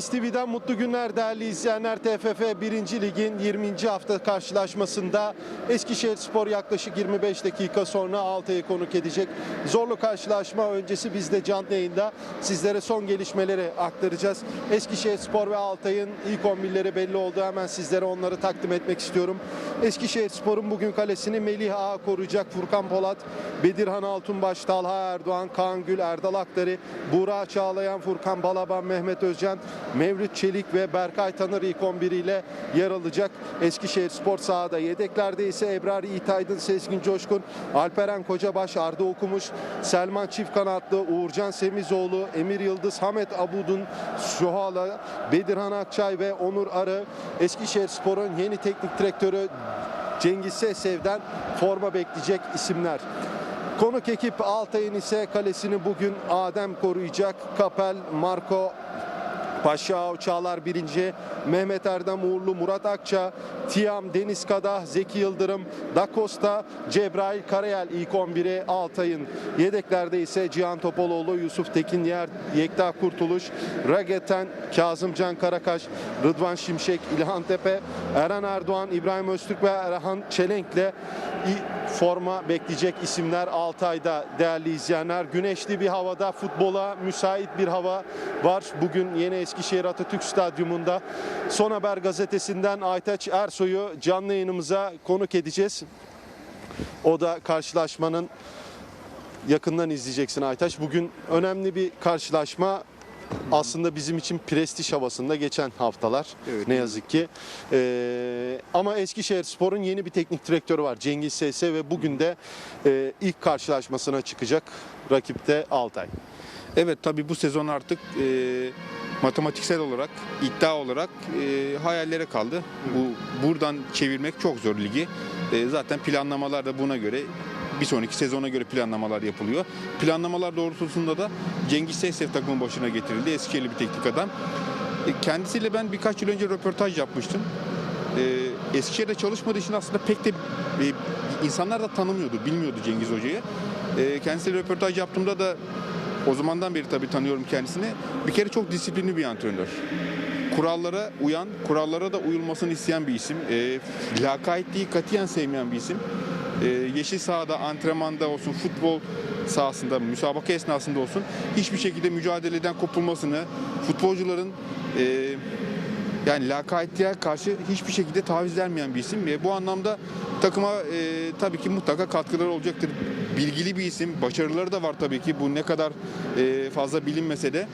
STV'den mutlu günler değerli izleyenler. TFF 1. Lig'in 20. hafta karşılaşmasında Eskişehir Spor yaklaşık 25 dakika sonra Altay'ı konuk edecek. Zorlu karşılaşma öncesi biz de canlı yayında sizlere son gelişmeleri aktaracağız. Eskişehir Spor ve Altay'ın ilk 11'leri belli oldu. Hemen sizlere onları takdim etmek istiyorum. Eskişehir Spor'un bugün kalesini Melih Ağa koruyacak. Furkan Polat, Bedirhan Altunbaş, Talha Erdoğan, Kaan Gül, Erdal Aktarı, Buğra Çağlayan, Furkan Balaban, Mehmet Özcan, Mevlüt Çelik ve Berkay Tanır ilk 11 ile yer alacak. Eskişehir Spor sahada. Yedeklerde ise Ebrar Yiğit Aydın, Sezgin Coşkun, Alperen Kocabaş, Arda Okumuş, Selman Çift Kanatlı, Uğurcan Semizoğlu, Emir Yıldız, Hamet Abudun, Suhala, Bedirhan Akçay ve Onur Arı. Eskişehir Spor'un yeni teknik direktörü Cengiz Sesev'den forma bekleyecek isimler. Konuk ekip Altay'ın ise kalesini bugün Adem koruyacak. Kapel, Marco Paşa Çağlar birinci, Mehmet Erdem Uğurlu, Murat Akça, Tiam, Deniz Kadah, Zeki Yıldırım, Da Costa, Cebrail Karayel ilk 11'i Altay'ın. Yedeklerde ise Cihan Topaloğlu, Yusuf Tekin Yer, Yekta Kurtuluş, Rageten, Kazımcan Karakaş, Rıdvan Şimşek, İlhan Tepe, Eren Erdoğan, İbrahim Öztürk ve Erhan Çelenk'le forma bekleyecek isimler Altay'da değerli izleyenler. Güneşli bir havada futbola müsait bir hava var. Bugün yeni Eskişehir Atatürk Stadyumunda Son Haber gazetesinden Aytaç Ersoy'u canlı yayınımıza konuk edeceğiz. O da karşılaşmanın yakından izleyeceksin Aytaç. Bugün önemli bir karşılaşma. Aslında bizim için prestij havasında geçen haftalar Evet. ne yazık ki. Ee, ama Eskişehir Spor'un yeni bir teknik direktörü var Cengiz Sese ve bugün de e, ilk karşılaşmasına çıkacak. Rakipte Altay. Evet tabii bu sezon artık e, matematiksel olarak, iddia olarak e, hayallere kaldı. Bu buradan çevirmek çok zor ligi. E, zaten planlamalar da buna göre bir sonraki sezona göre planlamalar yapılıyor. Planlamalar doğrultusunda da Cengiz Seysev takımın başına getirildi. Eskişehirli bir teknik adam. E, kendisiyle ben birkaç yıl önce röportaj yapmıştım. E, Eskişehir'de çalışmadığı için aslında pek de e, insanlar da tanımıyordu, bilmiyordu Cengiz Hoca'yı. E, kendisiyle röportaj yaptığımda da o zamandan beri tabii tanıyorum kendisini. Bir kere çok disiplinli bir antrenör. Kurallara uyan, kurallara da uyulmasını isteyen bir isim. E, lakaytliği katiyen sevmeyen bir isim. E, yeşil sahada, antrenmanda olsun, futbol sahasında, müsabaka esnasında olsun hiçbir şekilde mücadeleden kopulmasını, futbolcuların e, yani lakaytliğe karşı hiçbir şekilde taviz vermeyen bir isim. ve bu anlamda takıma e, tabii ki mutlaka katkıları olacaktır. Bilgili bir isim, başarıları da var tabii ki. Bu ne kadar e, fazla bilinmese de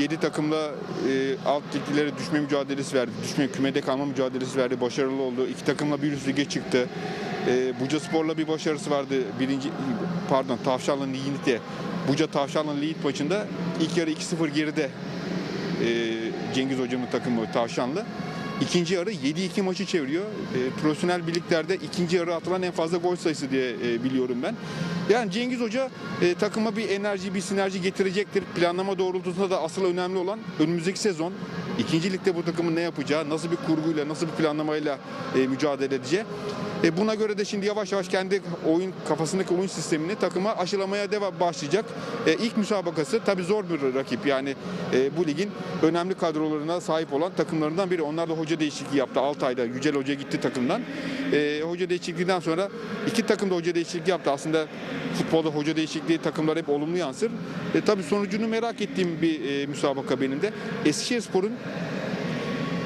7 takımla e, alt liglere düşme mücadelesi verdi. Düşme kümede kalma mücadelesi verdi. Başarılı oldu. İki takımla bir üst lige çıktı. E, Buca Spor'la bir başarısı vardı. Birinci pardon Tavşanlı Lignit'te. Buca Tavşanlı Lignit maçında ilk yarı 2-0 geride e, Cengiz Hocam'ın takımı Tavşanlı. İkinci yarı 7-2 maçı çeviriyor. E, profesyonel birliklerde ikinci yarı atılan en fazla gol sayısı diye e, biliyorum ben. Yani Cengiz Hoca e, takıma bir enerji, bir sinerji getirecektir. Planlama doğrultusunda da asıl önemli olan önümüzdeki sezon ikinci ligde bu takımın ne yapacağı, nasıl bir kurguyla, nasıl bir planlamayla e, mücadele edeceği. E, buna göre de şimdi yavaş yavaş kendi oyun kafasındaki oyun sistemini takıma aşılamaya devam başlayacak. E, ilk müsabakası tabii zor bir rakip. Yani e, bu ligin önemli kadrolarına sahip olan takımlarından biri. Onlar da hoca değişikliği yaptı. 6 ayda Yücel Hoca gitti takımdan. E, hoca değişikliğinden sonra iki takım da hoca değişikliği yaptı. Aslında futbolda hoca değişikliği takımlar hep olumlu yansır. E, tabii sonucunu merak ettiğim bir e, müsabaka benim de. Eskişehirspor'un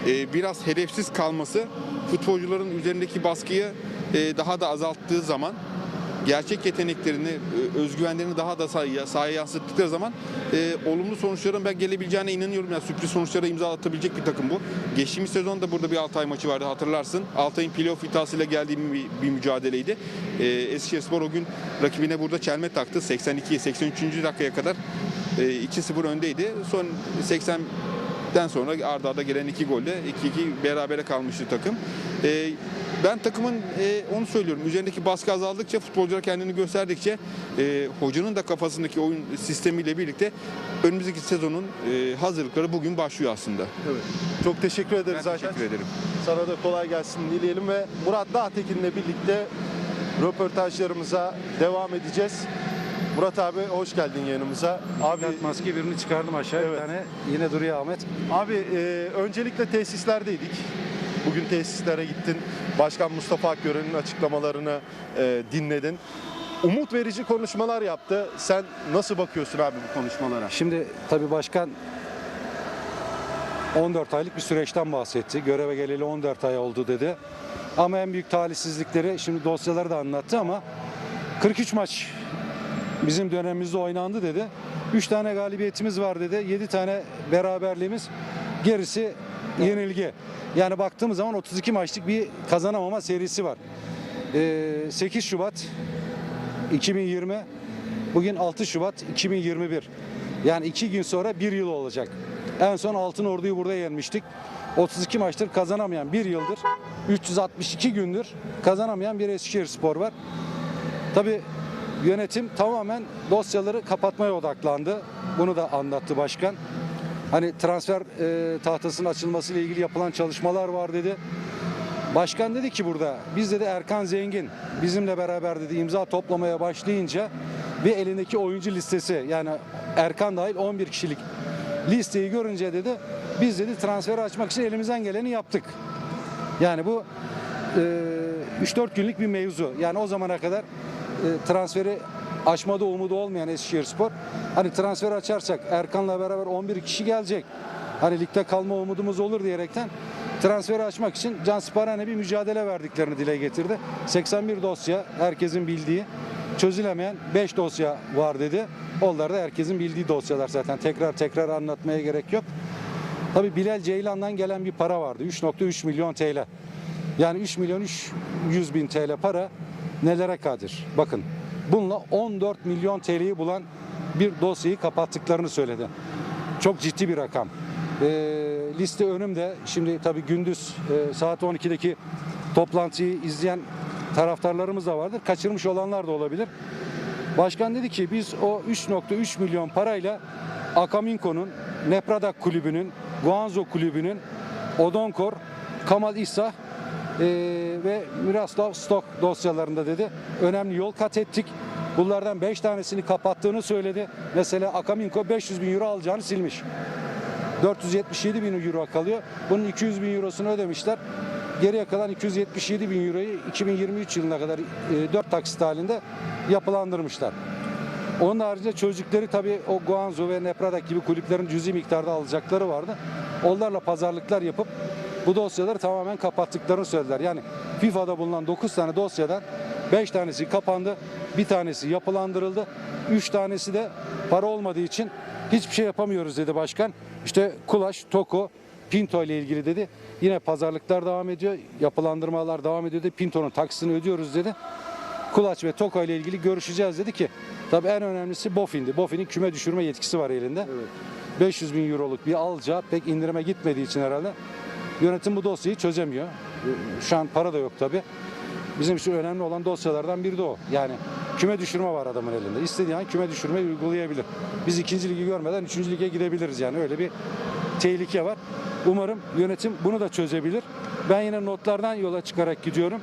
e, biraz hedefsiz kalması futbolcuların üzerindeki baskıyı e, daha da azalttığı zaman gerçek yeteneklerini, e, özgüvenlerini daha da sahaya, sahaya yansıttıkları zaman e, olumlu sonuçların ben gelebileceğine inanıyorum. Yani sürpriz sonuçlara imza atabilecek bir takım bu. Geçtiğimiz sezonda burada bir Altay maçı vardı hatırlarsın. Altay'ın playoff iddiasıyla geldiği bir, bir mücadeleydi. E, Eskişehirspor o gün rakibine burada çelme taktı. 82 83. dakikaya kadar e, 2-0 öndeydi. Son 80 den sonra arda arda gelen iki golle 2-2 berabere kalmıştı takım. Ee, ben takımın e, onu söylüyorum. Üzerindeki baskı azaldıkça, futbolcular kendini gösterdikçe e, hocanın da kafasındaki oyun sistemiyle birlikte önümüzdeki sezonun e, hazırlıkları bugün başlıyor aslında. Evet. Çok teşekkür ederiz Ben teşekkür ederim. Sana da kolay gelsin dileyelim ve Murat Dağtekin'le birlikte röportajlarımıza devam edeceğiz. Murat abi hoş geldin yanımıza. Abi Abi maske birini çıkardım aşağı Evet. bir tane. Yine duruyor Ahmet. abi e, öncelikle tesislerdeydik. Bugün tesislere gittin. Başkan Mustafa Akgören'in açıklamalarını e, dinledin. Umut verici konuşmalar yaptı. Sen nasıl bakıyorsun abi bu konuşmalara? Şimdi tabii başkan 14 aylık bir süreçten bahsetti. Göreve geleli 14 ay oldu dedi. Ama en büyük talihsizlikleri şimdi dosyaları da anlattı ama 43 maç bizim dönemimizde oynandı dedi. 3 tane galibiyetimiz var dedi. 7 tane beraberliğimiz. Gerisi yenilgi. Yani baktığımız zaman 32 maçlık bir kazanamama serisi var. Ee, 8 Şubat 2020 bugün 6 Şubat 2021 yani 2 gün sonra bir yıl olacak. En son Altın Ordu'yu burada yenmiştik. 32 maçtır kazanamayan bir yıldır 362 gündür kazanamayan bir Eskişehir Spor var. Tabi yönetim tamamen dosyaları kapatmaya odaklandı. Bunu da anlattı başkan. Hani transfer e, tahtasının açılması ile ilgili yapılan çalışmalar var dedi. Başkan dedi ki burada biz dedi Erkan Zengin bizimle beraber dedi imza toplamaya başlayınca ve elindeki oyuncu listesi yani Erkan dahil 11 kişilik listeyi görünce dedi biz dedi transferi açmak için elimizden geleni yaptık. Yani bu e, 3-4 günlük bir mevzu. Yani o zamana kadar transferi açmada umudu olmayan Eskişehirspor hani transferi açarsak Erkan'la beraber 11 kişi gelecek. Hani ligde kalma umudumuz olur diyerekten transferi açmak için cansiparane bir mücadele verdiklerini dile getirdi. 81 dosya herkesin bildiği çözülemeyen 5 dosya var dedi. Onlar da herkesin bildiği dosyalar zaten tekrar tekrar anlatmaya gerek yok. Tabi Bilal Ceylan'dan gelen bir para vardı. 3.3 milyon TL. Yani 3 milyon 300 bin TL para nelere kadir? Bakın bununla 14 milyon TL'yi bulan bir dosyayı kapattıklarını söyledi. Çok ciddi bir rakam. Ee, liste önümde. Şimdi tabii gündüz e, saat 12'deki toplantıyı izleyen taraftarlarımız da vardır. Kaçırmış olanlar da olabilir. Başkan dedi ki biz o 3.3 milyon parayla Akaminko'nun, Nepradak Kulübü'nün, Guangzhou Kulübü'nün, Odonkor, Kamal İsa e, ve Miroslav Stok dosyalarında dedi önemli yol kat ettik. Bunlardan 5 tanesini kapattığını söyledi. Mesela Akaminko 500 bin euro alacağını silmiş. 477 bin euro kalıyor. Bunun 200 bin eurosunu ödemişler. Geriye kalan 277 bin euroyu 2023 yılına kadar 4 taksit halinde yapılandırmışlar. Onun haricinde çocukları tabii o Guangzhou ve Nepradak gibi kulüplerin cüzi miktarda alacakları vardı. Onlarla pazarlıklar yapıp bu dosyaları tamamen kapattıklarını söylediler. Yani FIFA'da bulunan 9 tane dosyadan 5 tanesi kapandı, bir tanesi yapılandırıldı, 3 tanesi de para olmadığı için hiçbir şey yapamıyoruz dedi başkan. İşte Kulaş, Toko, Pinto ile ilgili dedi. Yine pazarlıklar devam ediyor, yapılandırmalar devam ediyor dedi. Pinto'nun taksisini ödüyoruz dedi. Kulaç ve Toko ile ilgili görüşeceğiz dedi ki tabii en önemlisi Bofin'di. Bofin'in küme düşürme yetkisi var elinde. 500 bin euroluk bir alacağı pek indirime gitmediği için herhalde yönetim bu dosyayı çözemiyor. Şu an para da yok tabii. Bizim için önemli olan dosyalardan biri de o. Yani küme düşürme var adamın elinde. İstediği an küme düşürmeyi uygulayabilir. Biz ikinci ligi görmeden üçüncü lige gidebiliriz yani öyle bir tehlike var. Umarım yönetim bunu da çözebilir. Ben yine notlardan yola çıkarak gidiyorum.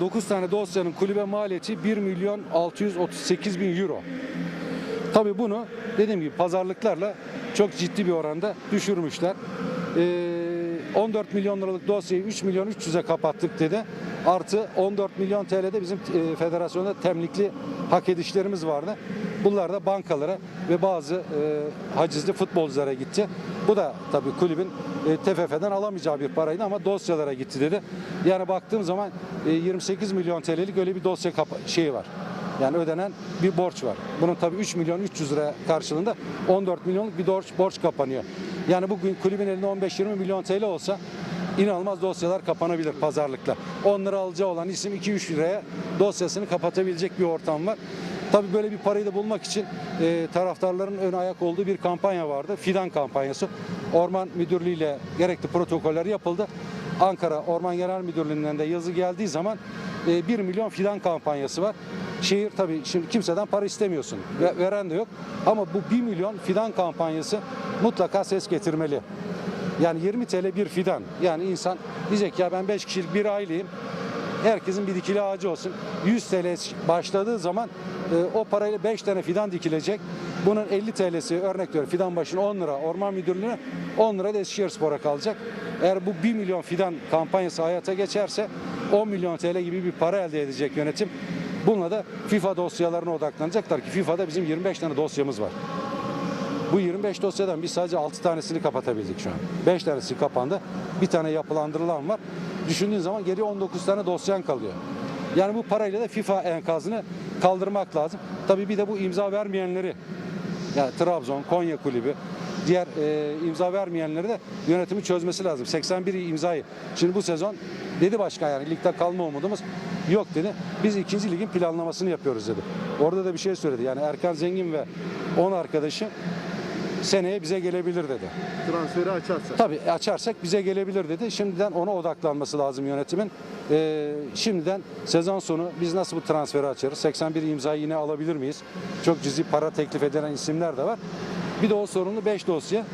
9 tane dosyanın kulübe maliyeti 1 milyon 638 bin euro. Tabii bunu dediğim gibi pazarlıklarla çok ciddi bir oranda düşürmüşler. Ee, 14 milyon liralık dosyayı 3 milyon 300'e kapattık dedi. Artı 14 milyon TL'de bizim e, federasyonda temlikli hak edişlerimiz vardı. Bunlar da bankalara ve bazı e, hacizli futbolculara gitti. Bu da tabii kulübün e, TFF'den alamayacağı bir paraydı ama dosyalara gitti dedi. Yani baktığım zaman e, 28 milyon TL'lik öyle bir dosya şeyi var. Yani ödenen bir borç var. Bunun tabii 3 milyon 300 lira karşılığında 14 milyonluk bir borç, borç kapanıyor. Yani bugün kulübün elinde 15-20 milyon TL olsa inanılmaz dosyalar kapanabilir pazarlıkla. 10 lira alacağı olan isim 2-3 liraya dosyasını kapatabilecek bir ortam var. Tabii böyle bir parayı da bulmak için e, taraftarların ön ayak olduğu bir kampanya vardı. Fidan kampanyası. Orman Müdürlüğü ile gerekli protokoller yapıldı. Ankara Orman Genel Müdürlüğü'nden de yazı geldiği zaman e, 1 milyon fidan kampanyası var. Şehir tabii şimdi kimseden para istemiyorsun. Ve- veren de yok. Ama bu 1 milyon fidan kampanyası mutlaka ses getirmeli. Yani 20 TL bir fidan. Yani insan diyecek ya ben 5 kişilik bir aileyim. Herkesin bir dikili ağacı olsun. 100 TL başladığı zaman e, o parayla 5 tane fidan dikilecek. Bunun 50 TL'si örnek veriyorum fidan başına 10 lira orman müdürlüğüne 10 lira da Eskişehir Spor'a kalacak. Eğer bu 1 milyon fidan kampanyası hayata geçerse 10 milyon TL gibi bir para elde edecek yönetim. Bununla da FIFA dosyalarına odaklanacaklar ki FIFA'da bizim 25 tane dosyamız var. Bu 25 dosyadan biz sadece 6 tanesini kapatabildik şu an. 5 tanesi kapandı. Bir tane yapılandırılan var. Düşündüğün zaman geriye 19 tane dosyan kalıyor. Yani bu parayla da FIFA enkazını kaldırmak lazım. Tabii bir de bu imza vermeyenleri ya Trabzon, Konya kulübü, diğer e, imza vermeyenleri de yönetimi çözmesi lazım. 81 imzayı. Şimdi bu sezon dedi başkan yani ligde kalma umudumuz yok dedi. Biz ikinci ligin planlamasını yapıyoruz dedi. Orada da bir şey söyledi. Yani Erkan Zengin ve 10 arkadaşı seneye bize gelebilir dedi. Transferi açarsa. Tabii açarsak bize gelebilir dedi. Şimdiden ona odaklanması lazım yönetimin. Ee, şimdiden sezon sonu biz nasıl bu transferi açarız? 81 imzayı yine alabilir miyiz? Çok cüzi para teklif edilen isimler de var. Bir de o sorunlu 5 dosya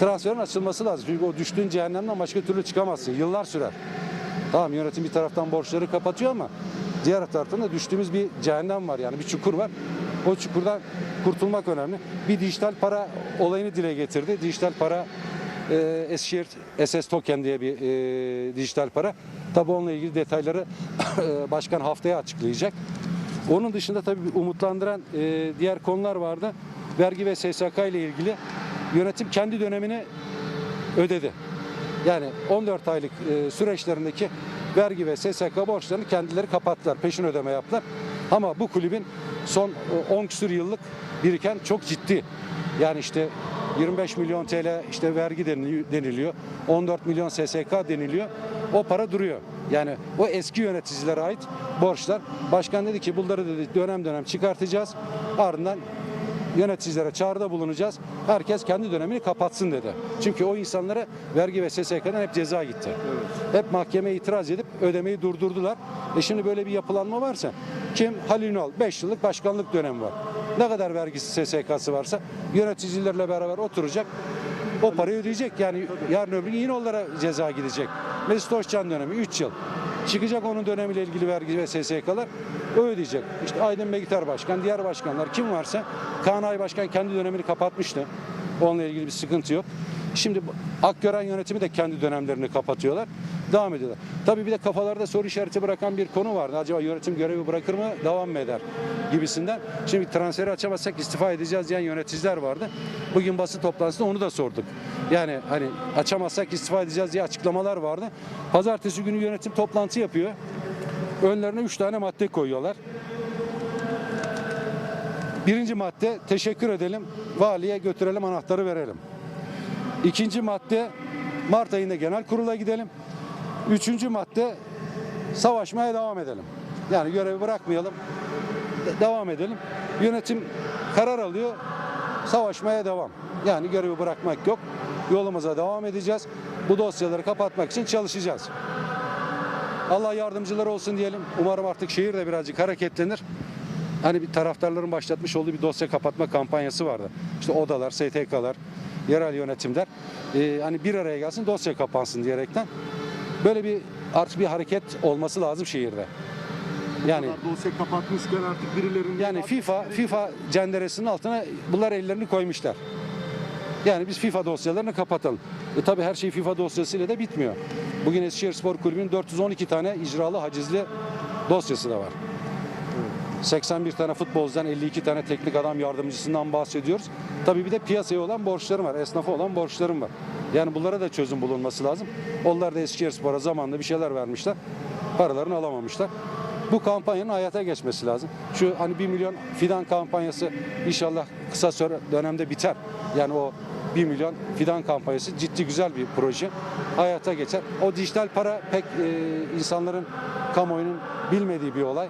transferin açılması lazım. Çünkü o düştüğün cehennemden başka türlü çıkamazsın. Yıllar sürer. Tamam yönetim bir taraftan borçları kapatıyor ama diğer taraftan da düştüğümüz bir cehennem var yani bir çukur var. O çukurdan kurtulmak önemli. Bir dijital para olayını dile getirdi. Dijital para e, Eskişehir SS Token diye bir e, dijital para. Tabi onunla ilgili detayları e, başkan haftaya açıklayacak. Onun dışında tabii umutlandıran e, diğer konular vardı. Vergi ve SSK ile ilgili yönetim kendi dönemini ödedi. Yani 14 aylık e, süreçlerindeki vergi ve SSK borçlarını kendileri kapattılar. Peşin ödeme yaptılar. Ama bu kulübün son e, 10 küsur yıllık biriken çok ciddi. Yani işte 25 milyon TL işte vergi deniliyor. 14 milyon SSK deniliyor. O para duruyor. Yani o eski yöneticilere ait borçlar. Başkan dedi ki bunları dedi dönem dönem çıkartacağız. Ardından yöneticilere çağrıda bulunacağız. Herkes kendi dönemini kapatsın dedi. Çünkü o insanlara vergi ve SSK'dan hep ceza gitti. Hep mahkemeye itiraz edip ödemeyi durdurdular. E şimdi böyle bir yapılanma varsa kim? Halil Ünal 5 yıllık başkanlık dönemi var. Ne kadar vergisi SSK'sı varsa yöneticilerle beraber oturacak. O parayı ödeyecek. Yani yarın öbür gün yine onlara ceza gidecek. Mesut Özcan dönemi 3 yıl. Çıkacak onun dönemiyle ilgili vergi ve SSK'lar ödeyecek. İşte Aydın Bekiter Başkan, diğer başkanlar kim varsa Kaan Ay Başkan kendi dönemini kapatmıştı. Onunla ilgili bir sıkıntı yok. Şimdi Akgören yönetimi de kendi dönemlerini kapatıyorlar. Devam ediyorlar. Tabii bir de kafalarda soru işareti bırakan bir konu vardı. Acaba yönetim görevi bırakır mı, devam mı eder gibisinden. Şimdi transferi açamazsak istifa edeceğiz diyen yöneticiler vardı. Bugün basın toplantısında onu da sorduk. Yani hani açamazsak istifa edeceğiz diye açıklamalar vardı. Pazartesi günü yönetim toplantı yapıyor. Önlerine üç tane madde koyuyorlar. Birinci madde teşekkür edelim, valiye götürelim anahtarı verelim. İkinci madde Mart ayında genel kurula gidelim. Üçüncü madde savaşmaya devam edelim. Yani görevi bırakmayalım, de- devam edelim. Yönetim karar alıyor, savaşmaya devam. Yani görevi bırakmak yok, yolumuza devam edeceğiz. Bu dosyaları kapatmak için çalışacağız. Allah yardımcıları olsun diyelim. Umarım artık şehir de birazcık hareketlenir. Hani bir taraftarların başlatmış olduğu bir dosya kapatma kampanyası vardı. İşte odalar, STK'lar, yerel yönetimler e, hani bir araya gelsin dosya kapansın diyerekten böyle bir artık bir hareket olması lazım şehirde. Yani Dosya kapatmışken artık birilerinin... yani FIFA FIFA cenderesinin altına bunlar ellerini koymuşlar. Yani biz FIFA dosyalarını kapatalım. E tabi her şey FIFA dosyasıyla da bitmiyor. Bugün Eskişehir Spor Kulübü'nün 412 tane icralı hacizli dosyası da var. 81 tane futbolcudan 52 tane teknik adam yardımcısından bahsediyoruz. Tabii bir de piyasaya olan borçlarım var, esnafa olan borçlarım var. Yani bunlara da çözüm bulunması lazım. Onlar da Eskişehir Spor'a zamanında bir şeyler vermişler. Paralarını alamamışlar. Bu kampanyanın hayata geçmesi lazım. Şu hani 1 milyon fidan kampanyası inşallah kısa süre dönemde biter. Yani o 1 milyon fidan kampanyası ciddi güzel bir proje. Hayata geçer. O dijital para pek e, insanların kamuoyunun bilmediği bir olay.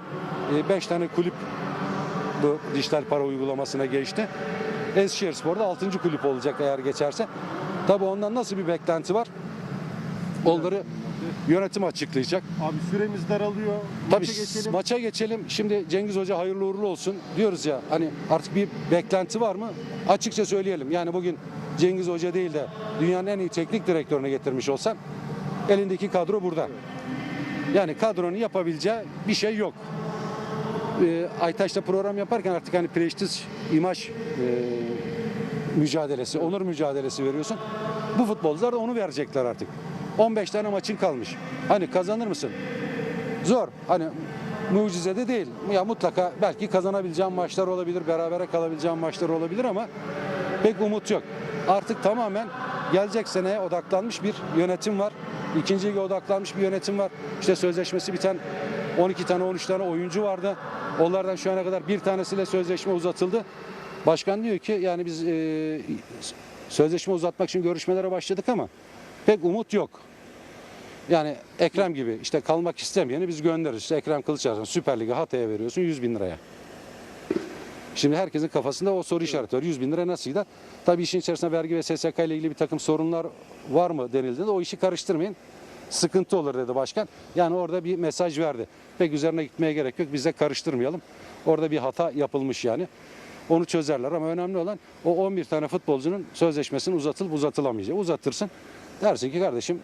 5 tane kulüp bu dijital para uygulamasına geçti. Eskişehir Spor'da 6. kulüp olacak eğer geçerse. Tabii ondan nasıl bir beklenti var? Onları yönetim açıklayacak. Abi süremiz daralıyor. Tabii Maça geçelim. maça geçelim. Şimdi Cengiz Hoca hayırlı uğurlu olsun diyoruz ya. Hani artık bir beklenti var mı? Açıkça söyleyelim. Yani bugün Cengiz Hoca değil de dünyanın en iyi teknik direktörüne getirmiş olsan elindeki kadro burada. Yani kadronun yapabileceği bir şey yok. Ee, Aytaş'ta program yaparken artık hani prestij, imaj e, mücadelesi, onur mücadelesi veriyorsun. Bu futbolcular da onu verecekler artık. 15 tane maçın kalmış. Hani kazanır mısın? Zor. Hani mucize de değil. Ya mutlaka belki kazanabileceğim maçlar olabilir, berabere kalabileceğim maçlar olabilir ama pek umut yok. Artık tamamen gelecek seneye odaklanmış bir yönetim var. İkinci lige odaklanmış bir yönetim var. İşte sözleşmesi biten 12 tane 13 tane oyuncu vardı. Onlardan şu ana kadar bir tanesiyle sözleşme uzatıldı. Başkan diyor ki yani biz e, sözleşme uzatmak için görüşmelere başladık ama pek umut yok. Yani Ekrem gibi işte kalmak istemeyeni biz göndeririz. İşte Ekrem Kılıçdaroğlu Süper Lig'e Hatay'a veriyorsun 100 bin liraya. Şimdi herkesin kafasında o soru işareti var. 100 bin lira nasıl gider? Tabii işin içerisinde vergi ve SSK ile ilgili bir takım sorunlar var mı denildiğinde o işi karıştırmayın. Sıkıntı olur dedi başkan. Yani orada bir mesaj verdi. Pek üzerine gitmeye gerek yok. Biz de karıştırmayalım. Orada bir hata yapılmış yani. Onu çözerler ama önemli olan o 11 tane futbolcunun sözleşmesinin uzatılıp uzatılamayacağı. Uzatırsın. Dersin ki kardeşim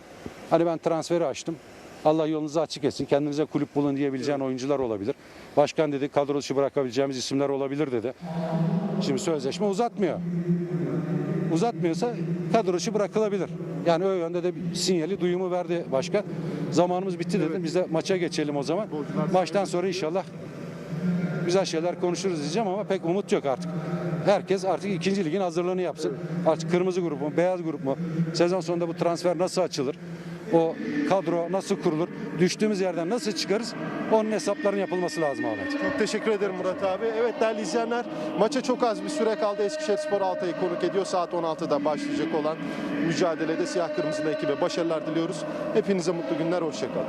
hani ben transferi açtım. Allah yolunuzu açık etsin. Kendinize kulüp bulun diyebileceğin oyuncular olabilir. Başkan dedi kadro dışı bırakabileceğimiz isimler olabilir dedi. Şimdi sözleşme uzatmıyor. Uzatmıyorsa kadro dışı bırakılabilir. Yani o yönde de sinyali, duyumu verdi başkan. Zamanımız bitti dedim. Biz de maça geçelim o zaman. Maçtan sonra inşallah güzel şeyler konuşuruz diyeceğim ama pek umut yok artık. Herkes artık ikinci ligin hazırlığını yapsın. Artık kırmızı grup mu, beyaz grup mu? Sezon sonunda bu transfer nasıl açılır? O kadro nasıl kurulur? Düştüğümüz yerden nasıl çıkarız? Onun hesaplarının yapılması lazım Ahmet. Çok teşekkür ederim Murat abi. Evet değerli izleyenler maça çok az bir süre kaldı. Eskişehirspor Altay'ı konuk ediyor. Saat 16'da başlayacak olan mücadelede siyah kırmızılı ekibe başarılar diliyoruz. Hepinize mutlu günler, hoşçakalın.